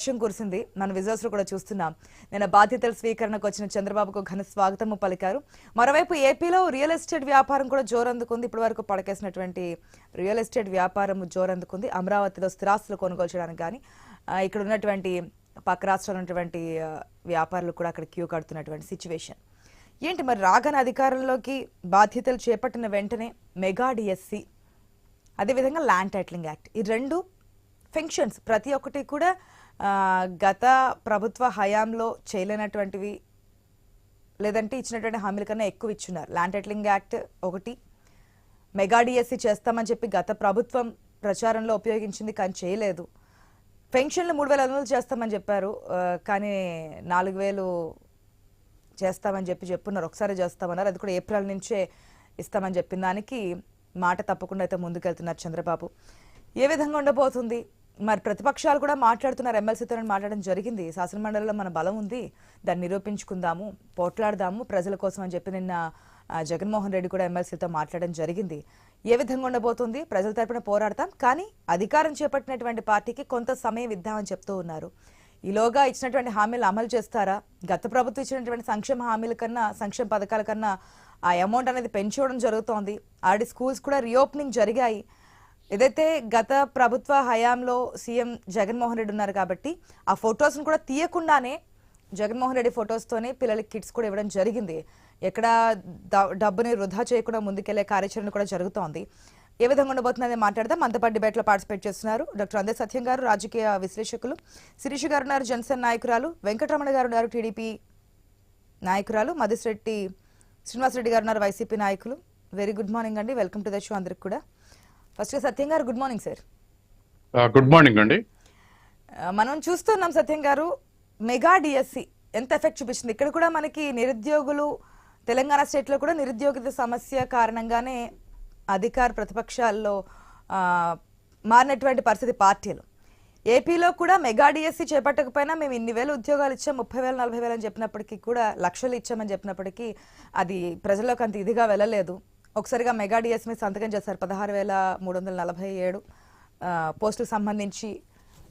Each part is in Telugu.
వర్షం కురిసింది. మన విజువల్స్లో కూడా చూస్తున్నాం. నిన్న బాధ్యతల స్వీకరణకు వచ్చిన చంద్రబాబుకు ఘన స్వాగతము పలికారు. మరోవైపు ఏపీలో రియల్ ఎస్టేట్ వ్యాపారం కూడా జోరందుకుంది. ఇప్పటి వరకు పడకేసినటువంటి రియల్ ఎస్టేట్ వ్యాపారం జోరందుకుంది. అమరావతిలో స్థిరాస్తులు కొనుగోలు చేయడానికి కానీ ఇక్కడ ఉన్నటువంటి పక్క రాష్ట్రాలు ఉన్నటువంటి వ్యాపారులు కూడా అక్కడ క్యూ కడుతున్నటువంటి సిచ్యువేషన్. ఏంటి మరి రాగన అధికారంలోకి బాధ్యతలు చేపట్టిన వెంటనే మెగా డిఎస్సి అదేవిధంగా ల్యాండ్ టైటిలింగ్ యాక్ట్ ఈ రెండు ఫంక్షన్స్ ప్రతి ఒక్కటి కూడా గత ప్రభుత్వ హయాంలో చేయలేనటువంటివి లేదంటే ఇచ్చినటువంటి హామీల కన్నా ఎక్కువ ఇచ్చున్నారు. ల్యాండ్ టైటిలింగ్ యాక్ట్ ఒకటి మెగా డిఎస్సి చేస్తామని చెప్పి గత ప్రభుత్వం ప్రచారంలో ఉపయోగించింది కానీ చేయలేదు. పెన్షన్లు మూడు వేల ఐదు వందలు చేస్తామని చెప్పారు. కానీ నాలుగు వేలు చేస్తామని చెప్పి చెప్పున్నారు. ఒకసారి చేస్తామన్నారు. అది కూడా ఏప్రిల్ నుంచే ఇస్తామని చెప్పిన దానికి మాట తప్పకుండా అయితే ముందుకెళ్తున్నారు చంద్రబాబు. ఏ విధంగా ఉండబోతుంది? మరి ప్రతిపక్షాలు కూడా మాట్లాడుతున్నారు. ఎమ్మెల్సీతో మాట్లాడడం జరిగింది. శాసనమండలిలో మన బలం ఉంది. దాన్ని నిరూపించుకుందాము పోట్లాడదాము ప్రజల కోసం అని చెప్పి నిన్న జగన్మోహన్ రెడ్డి కూడా ఎమ్మెల్సీతో మాట్లాడడం జరిగింది. ఏ విధంగా ఉండబోతుంది? ప్రజల తరపున పోరాడతాం. కానీ అధికారం చేపట్టినటువంటి పార్టీకి కొంత సమయం ఇద్దామని చెప్తూ ఉన్నారు. ఈలోగా ఇచ్చినటువంటి హామీలు అమలు చేస్తారా? గత ప్రభుత్వం ఇచ్చినటువంటి సంక్షేమ హామీల కన్నా సంక్షేమ పథకాల కన్నా ఆ అమౌంట్ అనేది పెంచుకోవడం జరుగుతోంది. ఆల్రెడీ స్కూల్స్ కూడా రీఓపెనింగ్ జరిగాయి. ఏదైతే గత ప్రభుత్వ హయాంలో సీఎం జగన్మోహన్ రెడ్డి ఉన్నారు కాబట్టి ఆ ఫొటోస్ను కూడా తీయకుండానే జగన్మోహన్ రెడ్డి ఫొటోస్తోనే పిల్లలకి కిట్స్ కూడా ఇవ్వడం జరిగింది. ఎక్కడ డబ్బుని వృధా చేయకుండా ముందుకెళ్ళే కార్యాచరణ కూడా జరుగుతోంది. ఏ విధంగా ఉండబోతుందని మాట్లాడదాం. మంతపాటి డిబేట్లో పార్టిసిపేట్ చేస్తున్నారు డాక్టర్ అందే సత్యం గారు రాజకీయ విశ్లేషకులు శిరీష్ గారు ఉన్నారు జనసేన నాయకురాలు వెంకటరమణ గారు ఉన్నారు టీడీపీ నాయకురాలు మధుశ్రెడ్డి శ్రీనివాసరెడ్డి గారు ఉన్నారు వైసీపీ నాయకులు. వెరీ గుడ్ మార్నింగ్ అండి. వెల్కమ్ టు ద షో అందరికి కూడా. ఫస్ట్ సత్యం గారు good morning sir. Good morning అండి. మనం చూస్తున్నాం సత్యం గారు మెగా డిఎస్సి ఎంత ఎఫెక్ట్ చూపిస్తుంది? ఇక్కడ కూడా మనకి నిరుద్యోగులు తెలంగాణ స్టేట్లో కూడా నిరుద్యోగిత సమస్య కారణంగానే అధికార ప్రతిపక్షాల్లో మారినటువంటి పరిస్థితి పార్టీలు. ఏపీలో కూడా మెగా డిఎస్సి చేపట్టకపోయినా మేము ఇన్ని వేలు ఉద్యోగాలు ఇచ్చాం ముప్పై వేలు నలభై వేలు అని చెప్పినప్పటికీ కూడా లక్షలు ఇచ్చామని చెప్పినప్పటికీ అది ప్రజల్లోకి అంత ఇదిగా వెళ్ళలేదు. ఒకసారిగా మెగా డిఎస్ మీద సంతకం చేశారు. పదహారు వేల మూడు వందల నలభై ఏడు పోస్టులకు సంబంధించి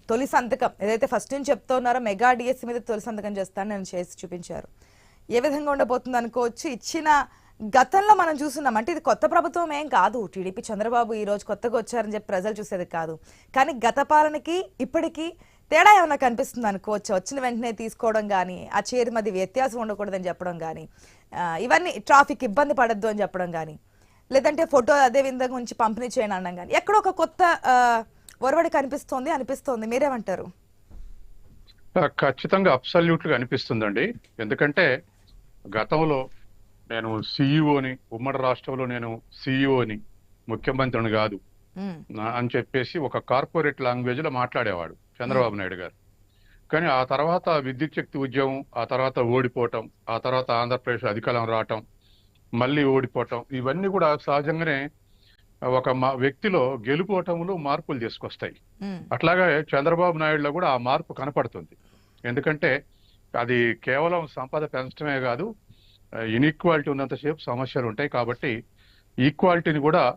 తొలి సంతకం. ఏదైతే ఫస్ట్ నుంచి చెప్తున్నారో మెగా డిఎస్సి మీద తొలి సంతకం చేస్తానని నేను చేసి చూపించారు. ఏ విధంగా ఉండబోతుంది అనుకోవచ్చు ఇచ్చిన గతంలో మనం చూస్తున్నాం. అంటే ఇది కొత్త ప్రభుత్వం ఏం కాదు. టీడీపీ చంద్రబాబు ఈ రోజు కొత్తగా వచ్చారని చెప్పి ప్రజలు చూసేది కాదు. కానీ గత పాలనకి ఇప్పటికీ తేడా ఏమైనా కనిపిస్తుంది అనుకోవచ్చు. వచ్చిన వెంటనే తీసుకోవడం కానీ ఆ చేరి మధ్య వ్యత్యాసం ఉండకూడదని చెప్పడం కానీ ఇవన్నీ ట్రాఫిక్ ఇబ్బంది పడద్దు అని చెప్పడం కానీ లేదంటే ఫోటో అదే విధంగా ఉంచి పంపిణీ చేయను అనడం కానీ. ఎక్కడో ఒక కొత్త ఒరవడి కనిపిస్తోంది అనిపిస్తోంది. మీరేమంటారు? ఖచ్చితంగా అబ్సల్యూట్గా అనిపిస్తుందండి. ఎందుకంటే గతంలో నేను సీఈఓని ఉమ్మడి రాష్ట్రంలో నేను సీఈఓని ముఖ్యమంత్రిని కాదు. అని చెప్పేసి ఒక కార్పొరేట్ లాంగ్వేజ్లో మాట్లాడేవాడు చంద్రబాబు నాయుడు గారు. కానీ ఆ తర్వాత విద్యుత్ శక్తి ఉద్యమం ఆ తర్వాత ఓడిపోవటం ఆ తర్వాత ఆంధ్రప్రదేశ్ అధికారం రావటం మళ్ళీ ఓడిపోవటం. ఇవన్నీ కూడా సహజంగానే ఒక మా వ్యక్తిలో గెలుపోవటంలో మార్పులు తీసుకొస్తాయి. అట్లాగే చంద్రబాబు నాయుడులో కూడా ఆ మార్పు కనపడుతుంది. ఎందుకంటే అది కేవలం సంపద పెంచడమే కాదు ఇన్ఈక్వాలిటీ ఉన్నంతసేపు సమస్యలు ఉంటాయి కాబట్టి ఈక్వాలిటీని కూడా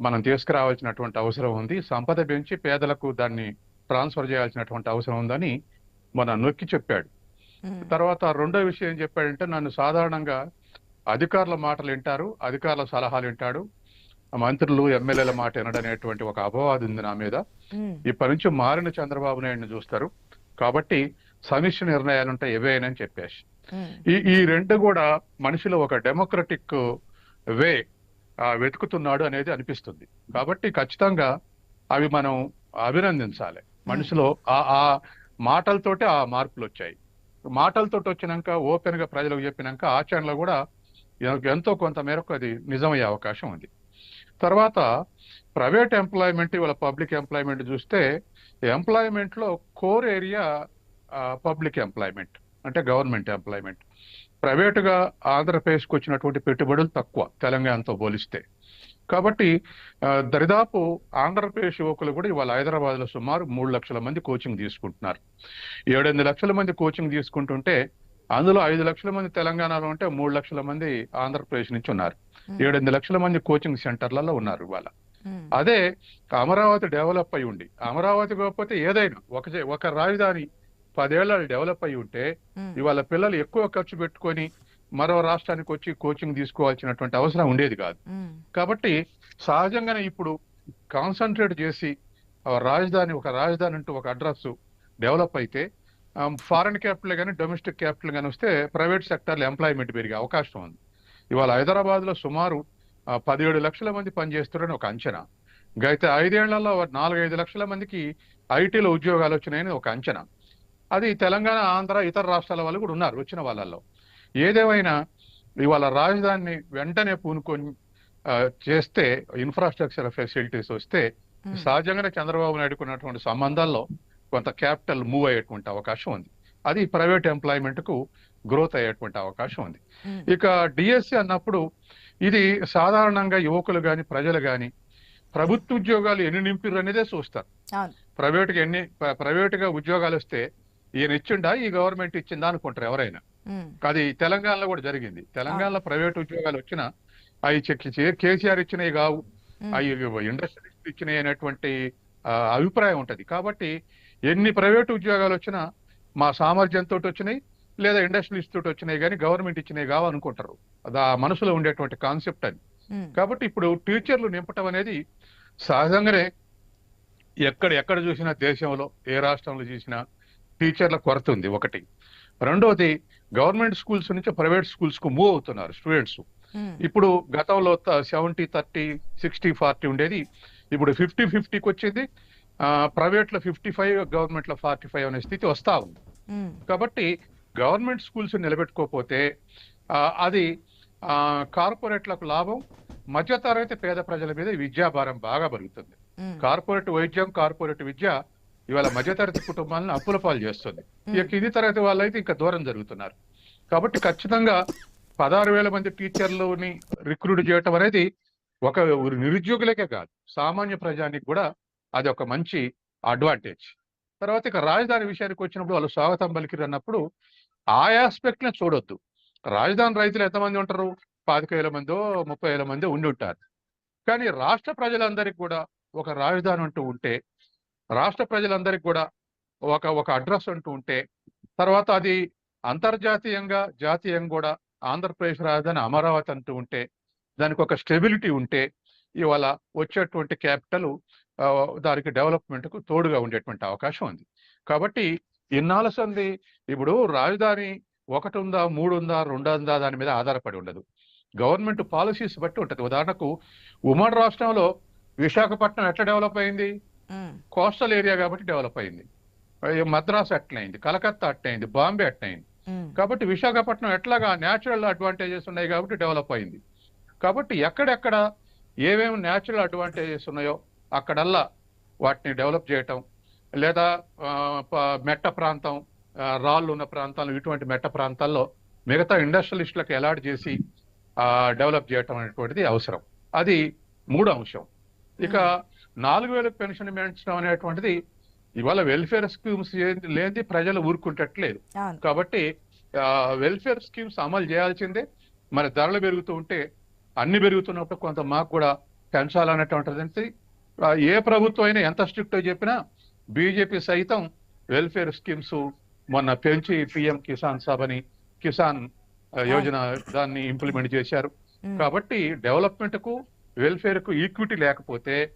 మనం తీసుకురావాల్సినటువంటి అవసరం ఉంది. సంపద పెంచి పేదలకు దాన్ని ట్రాన్స్ఫర్ చేయాల్సినటువంటి అవసరం ఉందని మన నొక్కి చెప్పాడు. తర్వాత రెండో విషయం ఏం చెప్పాడంటే నన్ను సాధారణంగా అధికారుల మాటలు వింటారు అధికారుల సలహాలు వింటాడు. మంత్రులు ఎమ్మెల్యేల మాట వినడనేటువంటి ఒక అపవాదం ఉంది నా మీద. ఇప్పటి నుంచి మారిన చంద్రబాబు నాయుడిని చూస్తారు. కాబట్టి సమిష్టి నిర్ణయాలు ఉంటాయి ఏవేనని చెప్పేసి. ఈ ఈ రెండు కూడా మనిషిలో ఒక డెమోక్రటిక్ వే వెతుకుతున్నాడు అనేది అనిపిస్తుంది. కాబట్టి ఖచ్చితంగా అవి మనం అభినందించాలి. మనిషిలో ఆ ఆ మాటలతోటే ఆ మార్పులు వచ్చాయి. మాటలతోటి వచ్చినాక ఓపెన్గా ప్రజలకు చెప్పినాక ఆచరణలో కూడా ఎంతో కొంత మేరకు అది నిజమయ్యే అవకాశం ఉంది. తర్వాత ప్రైవేట్ ఎంప్లాయ్మెంట్ ఇవాళ పబ్లిక్ ఎంప్లాయ్మెంట్ చూస్తే ఎంప్లాయ్మెంట్లో కోర్ ఏరియా పబ్లిక్ ఎంప్లాయ్మెంట్ అంటే గవర్నమెంట్ ఎంప్లాయ్మెంట్. ప్రైవేటుగా ఆంధ్రప్రదేశ్కి వచ్చినటువంటి పెట్టుబడులు తక్కువ తెలంగాణతో పోలిస్తే. కాబట్టి దరిదాపు ఆంధ్రప్రదేశ్ యువకులు కూడా ఇవాళ హైదరాబాద్లో సుమారు మూడు లక్షల మంది కోచింగ్ తీసుకుంటున్నారు. ఏడెనిమిది లక్షల మంది కోచింగ్ తీసుకుంటుంటే అందులో ఐదు లక్షల మంది తెలంగాణలో ఉంటే మూడు లక్షల మంది ఆంధ్రప్రదేశ్ నుంచి ఉన్నారు. ఏడెనిమిది లక్షల మంది కోచింగ్ సెంటర్లలో ఉన్నారు ఇవాళ. అదే అమరావతి డెవలప్ అయి ఉండి అమరావతి కాకపోతే ఏదైనా ఒక ఒక రాజధాని పదేళ్ళు డెవలప్ అయి ఉంటే ఇవాళ పిల్లలు ఎక్కువ ఖర్చు పెట్టుకొని మరో రాష్ట్రానికి వచ్చి కోచింగ్ తీసుకోవాల్సినటువంటి అవసరం ఉండేది కాదు. కాబట్టి సహజంగానే ఇప్పుడు కాన్సన్ట్రేట్ చేసి ఆ రాజధాని ఒక రాజధాని అంటూ ఒక అడ్రస్ డెవలప్ అయితే ఫారెన్ క్యాపిటల్ కానీ డొమెస్టిక్ క్యాపిటల్ కానీ వస్తే ప్రైవేట్ సెక్టర్లో ఎంప్లాయ్మెంట్ పెరిగే అవకాశం ఉంది. ఇవాళ హైదరాబాద్లో సుమారు పదిహేడు లక్షల మంది పనిచేస్తున్నారని ఒక అంచనా. గత ఐదేళ్ళలో నాలుగైదు లక్షల మందికి ఐటీలో ఉద్యోగాలు వచ్చినాయని ఒక అంచనా. అది తెలంగాణ ఆంధ్ర ఇతర రాష్ట్రాల వాళ్ళు కూడా ఉన్నారు వచ్చిన వాళ్ళల్లో. ఏదేమైనా ఇవాళ రాజధానిని వెంటనే పూనుకొని చేస్తే ఇన్ఫ్రాస్ట్రక్చర్ ఫెసిలిటీస్ వస్తే సహజంగానే చంద్రబాబు నాయుడుకు ఉన్నటువంటి సంబంధాల్లో కొంత క్యాపిటల్ మూవ్ అయ్యేటువంటి అవకాశం ఉంది. అది ప్రైవేట్ ఎంప్లాయ్మెంట్కు గ్రోత్ అయ్యేటువంటి అవకాశం ఉంది. ఇక డిఎస్సి అన్నప్పుడు ఇది సాధారణంగా యువకులు గాని ప్రజలు గాని ప్రభుత్వ ఉద్యోగాలు ఎన్ని నింపిర్రు అనేదే చూస్తారు. అవును. ప్రైవేట్గా ఎన్ని ప్ర- ప్రైవేటుగా ఉద్యోగాలు వస్తే ఈయన ఇచ్చిండా ఈ గవర్నమెంట్ ఇచ్చిందా అనుకుంటారు ఎవరైనా. అది తెలంగాణలో కూడా జరిగింది. తెలంగాణలో ప్రైవేట్ ఉద్యోగాలు వచ్చినా అవి కేసీఆర్ ఇచ్చినవి కావు. అవి ఇండస్ట్రియలిస్ట్ ఇచ్చినాయి అనేటువంటి అభిప్రాయం ఉంటది. కాబట్టి ఎన్ని ప్రైవేట్ ఉద్యోగాలు వచ్చినా మా సామర్థ్యంతో వచ్చినాయి లేదా ఇండస్ట్రియలిస్ట్ తోటి వచ్చినాయి కానీ గవర్నమెంట్ ఇచ్చినాయి కావు అనుకుంటారు అది ఆ మనసులో ఉండేటువంటి కాన్సెప్ట్ ఉమ్, కాబట్టి ఇప్పుడు టీచర్లు నింపటం అనేది సహజంగానే ఎక్కడ ఎక్కడ చూసినా దేశంలో ఏ రాష్ట్రంలో చూసినా టీచర్ల కొరత ఉంది ఒకటి. రెండోది గవర్నమెంట్ స్కూల్స్ నుంచి ప్రైవేట్ స్కూల్స్కు మూవ్ అవుతున్నారు స్టూడెంట్స్. ఇప్పుడు గతంలో సెవెంటీ థర్టీ సిక్స్టీ ఫార్టీ ఉండేది. ఇప్పుడు ఫిఫ్టీ ఫిఫ్టీకి వచ్చింది. ప్రైవేట్లో ఫిఫ్టీ ఫైవ్ గవర్నమెంట్లో ఫార్టీ ఫైవ్ అనే స్థితి వస్తా ఉంది. కాబట్టి గవర్నమెంట్ స్కూల్స్ నిలబెట్టుకోకపోతే ఆ, అది కార్పొరేట్లకు లాభం మధ్యతరగతి పేద ప్రజల మీద విద్యాభారం బాగా పెరుగుతుంది. కార్పొరేట్ వైద్యం కార్పొరేట్ విద్య ఇవాళ మధ్యతరగతి కుటుంబాలను అప్పుల పాలు చేస్తుంది. ఇక కింది తరగతి వాళ్ళైతే ఇంకా దూరం జరుగుతున్నారు. కాబట్టి ఖచ్చితంగా పదహారు వేల మంది టీచర్లని రిక్రూట్ చేయటం అనేది ఒక నిరుద్యోగులకే కాదు సామాన్య ప్రజానికి కూడా అది ఒక మంచి అడ్వాంటేజ్ తర్వాత ఇక రాజధాని విషయానికి వచ్చినప్పుడు వాళ్ళు స్వాగతం పలికిరు అన్నప్పుడు ఆ ఆస్పెక్ట్ని చూడొద్దు. రాజధాని రైతులు ఎంతమంది ఉంటారు? పాతిక వేల మందో ముప్పై వేల మందో ఉండి ఉంటారు. కానీ రాష్ట్ర ప్రజలందరికీ కూడా ఒక రాజధాని అంటూ ఉంటే రాష్ట్ర ప్రజలందరికీ కూడా ఒక ఒక అడ్రస్ అంటూ ఉంటే తర్వాత అది అంతర్జాతీయంగా జాతీయంగా కూడా ఆంధ్రప్రదేశ్ రాజధాని అమరావతి అంటూ ఉంటే దానికి ఒక స్టెబిలిటీ ఉంటే ఇవాళ వచ్చేటువంటి క్యాపిటల్ దానికి డెవలప్మెంట్కు తోడుగా ఉండేటువంటి అవకాశం ఉంది. కాబట్టి ఇన్నాళ్ళ సంది ఇప్పుడు రాజధాని ఒకటి ఉందా మూడు ఉందా రెండు ఉందా దాని మీద ఆధారపడి ఉండదు. గవర్నమెంట్ పాలసీస్ బట్టి ఉంటది. ఉదాహరణకు ఉమ్మడి రాష్ట్రంలో విశాఖపట్నం ఎట్లా డెవలప్ అయింది? కోస్టల్ ఏరియా కాబట్టి డెవలప్ అయింది. మద్రాసు అట్లయింది కలకత్తా అట్లయింది బాంబే అట్లయింది కాబట్టి విశాఖపట్నం ఎట్లాగా న్యాచురల్ అడ్వాంటేజెస్ ఉన్నాయి కాబట్టి డెవలప్ అయింది. కాబట్టి ఎక్కడెక్కడ ఏమేమి న్యాచురల్ అడ్వాంటేజెస్ ఉన్నాయో అక్కడల్లా వాటిని డెవలప్ చేయటం లేదా మెట్ట ప్రాంతం రాళ్ళు ఉన్న ప్రాంతాలు ఇటువంటి మెట్ట ప్రాంతాల్లో మిగతా ఇండస్ట్రియలిస్టులకు అలాట్ చేసి డెవలప్ చేయటం అనేటువంటిది అవసరం. అది మూడో అంశం. ఇక నాలుగు వేలకు పెన్షన్ పెంచడం అనేటువంటిది ఇవాళ వెల్ఫేర్ స్కీమ్స్ లేనిది ప్రజలు ఊరుకుంటట్లేదు. కాబట్టి వెల్ఫేర్ స్కీమ్స్ అమలు చేయాల్సిందే. మరి ధరలు పెరుగుతూ ఉంటే అన్ని పెరుగుతున్నప్పుడు కొంత మాకు కూడా పెంచాలన్నటువంటిది. ఆ, ఏ ప్రభుత్వం అయినా ఎంత స్ట్రిక్ట్ చెప్పినా బీజేపీ సైతం వెల్ఫేర్ స్కీమ్స్ మొన్న పెంచి పిఎం కిసాన్ సభని కిసాన్ యోజన దాన్ని ఇంప్లిమెంట్ చేశారు. కాబట్టి డెవలప్మెంట్కు వెల్ఫేర్కు ఈక్విటీ లేకపోతే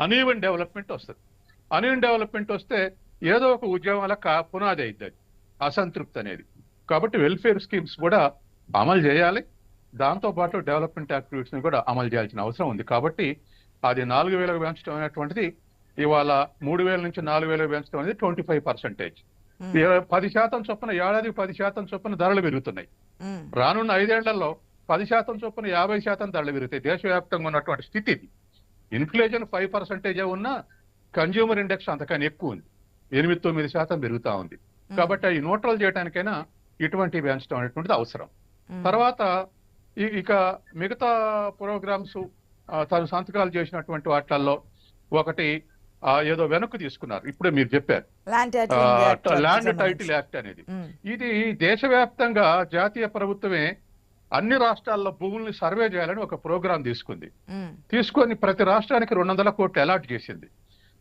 అనీవెన్ డెవలప్మెంట్ వస్తుంది. అనీవెన్ డెవలప్మెంట్ వస్తే ఏదో ఒక ఉద్యమాల కా- పునాది అయింది అది అసంతృప్తి అనేది. కాబట్టి వెల్ఫేర్ స్కీమ్స్ కూడా అమలు చేయాలి. దాంతో పాటు డెవలప్మెంట్ యాక్టివిటీస్ని కూడా అమలు చేయాల్సిన అవసరం ఉంది. కాబట్టి అది నాలుగు వేలకు పెంచడం అనేటువంటిది ఇవాళ మూడు వేల నుంచి నాలుగు వేలకు పెంచడం అనేది ట్వంటీ ఫైవ్ పర్సెంటేజ్. పది శాతం చొప్పున ఏడాదికి పది శాతం చొప్పున ధరలు పెరుగుతున్నాయి. రానున్న ఐదేళ్ళలో పది శాతం చొప్పున యాభై శాతం ధరలు పెరుగుతాయి. దేశవ్యాప్తంగా ఉన్నటువంటి స్థితి ఇది. ఇన్ఫ్లేషన్ ఫైవ్ పర్సెంటేజ్ ఉన్నా కన్జ్యూమర్ ఇండెక్స్ అంతకన్నా ఎక్కువ ఉంది. ఎనిమిది తొమ్మిది శాతం పెరుగుతా ఉంది. కాబట్టి అవి న్యూట్రల్ చేయడానికైనా ఇటువంటి పెంచడం అనేటువంటిది అవసరం. తర్వాత ఇక మిగతా ప్రోగ్రామ్స్ తను సంతకాలు చేసినటువంటి వాటిల్లో ఒకటి ఏదో వెనక్కి తీసుకున్నారు. ఇప్పుడే మీరు చెప్పారు. ల్యాండ్. టైటిల్ యాక్ట్ అనేది. ఉమ్, ఇది దేశవ్యాప్తంగా జాతీయ ప్రభుత్వమే అన్ని రాష్ట్రాల్లో భూముల్ని సర్వే చేయాలని ఒక ప్రోగ్రాం తీసుకుంది. ఉమ్, తీసుకొని ప్రతి రాష్ట్రానికి రెండు వందల కోట్లు అలాట్ చేసింది.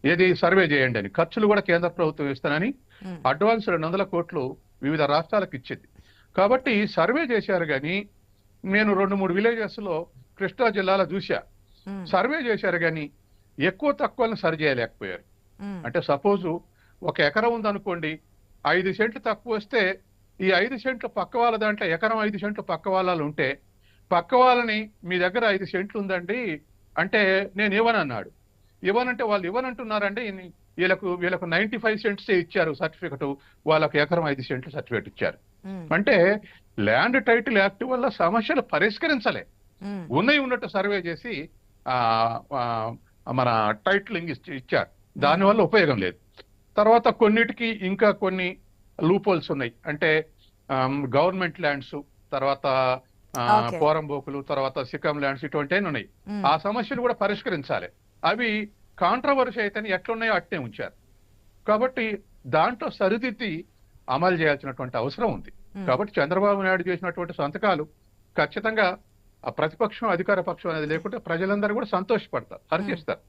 ఏది సర్వే చేయండి అని. ఖర్చులు కూడా కేంద్ర ప్రభుత్వం ఇస్తానని ఉమ్, అడ్వాన్స్ రెండు వందల కోట్లు వివిధ రాష్ట్రాలకు ఇచ్చింది. కాబట్టి సర్వే చేశారు కానీ నేను రెండు మూడు విలేజెస్లో కృష్ణా జిల్లాలో చూసా సర్వే చేశారు కానీ ఎక్కువ తక్కువని సరి చేయలేకపోయారు. అంటే సపోజ్ ఒక ఎకరం ఉందనుకోండి ఐదు సెంట్లు తక్కువ వస్తే ఈ ఐదు సెంట్లు పక్క వాళ్ళ దాంట్లో ఎకరం ఐదు సెంట్లు పక్క వాళ్ళలో ఉంటే పక్క వాళ్ళని మీ దగ్గర ఐదు సెంట్లు ఉందండి అంటే నేను ఇవ్వనన్నాడు. ఇవ్వనంటే వాళ్ళు ఇవ్వనంటున్నారండి వీళ్ళకు వీళ్ళకు నైన్టీ ఫైవ్ సెంట్స్ ఇచ్చారు సర్టిఫికెట్ వాళ్ళకు ఎకరం ఐదు సెంట్లు సర్టిఫికెట్ ఇచ్చారు. అంటే ల్యాండ్ టైటిల్ యాక్ట్ వల్ల సమస్యలు పరిష్కరించలే. ఉన్నాయి ఉన్నట్టు సర్వే చేసి మన టైటిలింగ్ ఇచ్చి- ఇచ్చారు. దానివల్ల ఉపయోగం లేదు. తర్వాత కొన్నిటికి ఇంకా కొన్ని లూపోల్స్ ఉన్నాయి. అంటే గవర్నమెంట్ ల్యాండ్స్ తర్వాత. పోరంబోకులు తర్వాత సికం ల్యాండ్స్ ఇటువంటి ఉన్నాయి. ఆ సమస్యలు కూడా పరిష్కరించాలి. అవి కాంట్రవర్సీ అయితే ఎట్లున్నాయో అట్నే ఉంచారు. కాబట్టి దాంట్లో సరిదిద్ది అమలు చేయాల్సినటువంటి అవసరం ఉంది. కాబట్టి చంద్రబాబు నాయుడు చేసినటువంటి సంతకాలు ఖచ్చితంగా ఆ ప్రతిపక్షం అధికార పక్షం అనేది లేకుంటే ప్రజలందరూ కూడా సంతోషపడతారు హర్షిస్తారు.